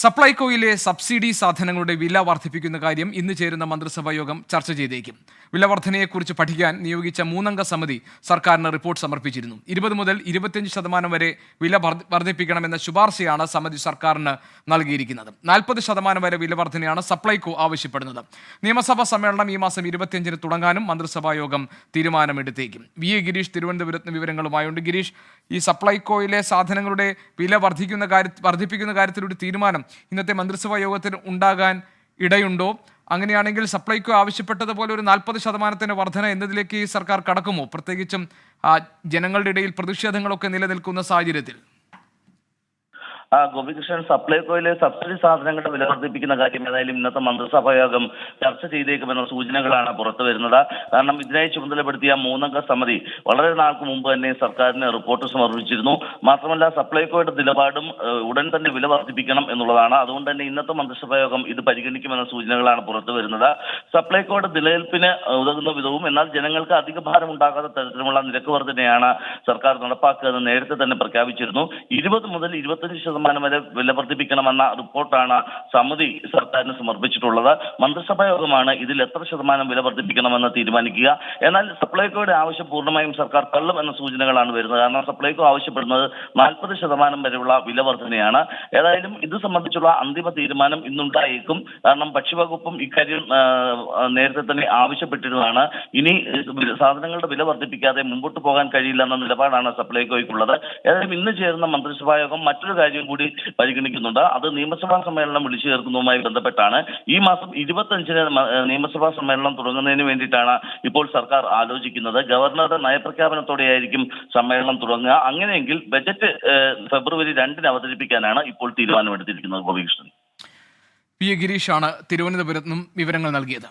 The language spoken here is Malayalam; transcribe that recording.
സപ്ലൈകോയിലെ സബ്സിഡി സാധനങ്ങളുടെ വില വർദ്ധിപ്പിക്കുന്ന കാര്യം ഇന്ന് ചേരുന്ന മന്ത്രിസഭാ യോഗം ചർച്ച ചെയ്തേക്കും. വില വർധനയെക്കുറിച്ച് പഠിക്കാൻ നിയോഗിച്ച മൂന്നംഗ സമിതി സർക്കാരിന് റിപ്പോർട്ട് സമർപ്പിച്ചിരുന്നു. ഇരുപത് മുതൽ ഇരുപത്തിയഞ്ച് ശതമാനം വരെ വില വർദ്ധ- വർദ്ധിപ്പിക്കണമെന്ന ശുപാർശയാണ് സമിതി സർക്കാരിന് നൽകിയിരിക്കുന്നത്. നാൽപ്പത് ശതമാനം വരെ വില വർധനയാണ് സപ്ലൈകോ ആവശ്യപ്പെടുന്നത്. നിയമസഭാ സമ്മേളനം ഈ മാസം ഇരുപത്തിയഞ്ചിന് തുടങ്ങാനും മന്ത്രിസഭാ യോഗം തീരുമാനമെടുത്തേക്കും. വി എ ഗിരീഷ് തിരുവനന്തപുരത്ത് വിവരങ്ങളുമായുണ്ട്. ഗിരീഷ് ഈ സപ്ലൈകോയിലെ സാധനങ്ങളുടെ വില വർദ്ധിക്കുന്ന കാര്യ വർദ്ധിപ്പിക്കുന്ന കാര്യത്തിലൊരു തീരുമാനം ഇന്നത്തെ മന്ത്രിസഭാ യോഗത്തിൽ ഉണ്ടാകാൻ ഇടയുണ്ടോ? അങ്ങനെയാണെങ്കിൽ സപ്ലൈകോ ആവശ്യപ്പെട്ടതുപോലെ ഒരു നാൽപ്പത് ശതമാനത്തിന്റെ വർധന എന്നതിലേക്ക് ഈ സർക്കാർ കടക്കുമോ? പ്രത്യേകിച്ചും ജനങ്ങളുടെ ഇടയിൽ പ്രതിഷേധങ്ങളൊക്കെ നിലനിൽക്കുന്ന സാഹചര്യത്തിൽ. ഗോപികൃഷ്ണൻ സപ്ലൈകോയിലെ സബ്സിഡി സാധനങ്ങളുടെ വില വർദ്ധിപ്പിക്കുന്ന കാര്യം ഏതായാലും ഇന്നത്തെ മന്ത്രിസഭാ യോഗം ചർച്ച ചെയ്തേക്കുമെന്ന സൂചനകളാണ് പുറത്തു വരുന്നത്. കാരണം ഇതിനായി ചുമതലപ്പെടുത്തിയ മൂന്നംഗ സമിതി വളരെ നാൾക്ക് മുമ്പ് തന്നെ സർക്കാരിന് റിപ്പോർട്ട് സമർപ്പിച്ചിരുന്നു. മാത്രമല്ല സപ്ലൈകോയുടെ നിലപാടും ഉടൻ തന്നെ വില വർദ്ധിപ്പിക്കണം എന്നുള്ളതാണ്. അതുകൊണ്ട് തന്നെ ഇന്നത്തെ മന്ത്രിസഭാ യോഗം ഇത് പരിഗണിക്കുമെന്ന സൂചനകളാണ് പുറത്തു വരുന്നത്. സപ്ലൈകോയുടെ നിലനിൽപ്പിന് ഉതകുന്ന വിധവും എന്നാൽ ജനങ്ങൾക്ക് അധിക ഭാരം ഉണ്ടാകാത്ത തരത്തിലുമുള്ള നിരക്ക് വർധനയാണ് സർക്കാർ നടപ്പാക്കുക എന്ന് നേരത്തെ തന്നെ പ്രഖ്യാപിച്ചിരുന്നു. ഇരുപത് മുതൽ ഇരുപത്തഞ്ച് ശതമാനം വരെ വില വർദ്ധിപ്പിക്കണമെന്ന റിപ്പോർട്ടാണ് സമിതി സർക്കാരിന് സമർപ്പിച്ചിട്ടുള്ളത്. മന്ത്രിസഭാ യോഗമാണ് ഇതിൽ എത്ര ശതമാനം വില വർദ്ധിപ്പിക്കണമെന്ന് തീരുമാനിക്കുക. എന്നാൽ സപ്ലൈകോയുടെ ആവശ്യം പൂർണമായും സർക്കാർ തള്ളും എന്ന സൂചനകളാണ് വരുന്നത്. കാരണം സപ്ലൈകോ ആവശ്യപ്പെടുന്നത് നാൽപ്പത് ശതമാനം വരെയുള്ള വില വർധനയാണ് ഏതായാലും ഇത് സംബന്ധിച്ചുള്ള അന്തിമ തീരുമാനം ഇന്നുണ്ടായേക്കും. കാരണം ഭക്ഷ്യവകുപ്പും ഇക്കാര്യം നേരത്തെ തന്നെ ആവശ്യപ്പെട്ടിരുന്നതാണ്. ഇനി സാധനങ്ങളുടെ വില വർദ്ധിപ്പിക്കാതെ മുമ്പോട്ട് പോകാൻ കഴിയില്ല എന്ന നിലപാടാണ് സപ്ലൈകോയ്ക്കുള്ളത്. ഏതായാലും ഇന്ന് ചേരുന്ന മന്ത്രിസഭാ യോഗം മറ്റൊരു കാര്യം കൂടി പരിഗണിക്കുന്നുണ്ട്. അത് നിയമസഭാ സമ്മേളനം വിളിച്ചു ചേർക്കുന്നതുമായി ബന്ധപ്പെട്ടാണ്. ഈ മാസം ഇരുപത്തഞ്ചിന് നിയമസഭാ സമ്മേളനം തുടങ്ങുന്നതിന് വേണ്ടിയിട്ടാണ് ഇപ്പോൾ സർക്കാർ ആലോചിക്കുന്നത്. ഗവർണറുടെ നയപ്രഖ്യാപനത്തോടെയായിരിക്കും സമ്മേളനം തുടങ്ങുക. അങ്ങനെയെങ്കിൽ ബജറ്റ് ഫെബ്രുവരി രണ്ടിന് അവതരിപ്പിക്കാനാണ് ഇപ്പോൾ തീരുമാനമെടുത്തിരിക്കുന്നത് ഗോപികൃഷ്ണൻ. പി എ ഗിരീഷാണ് തിരുവനന്തപുരത്തും വിവരങ്ങൾ നൽകിയത്.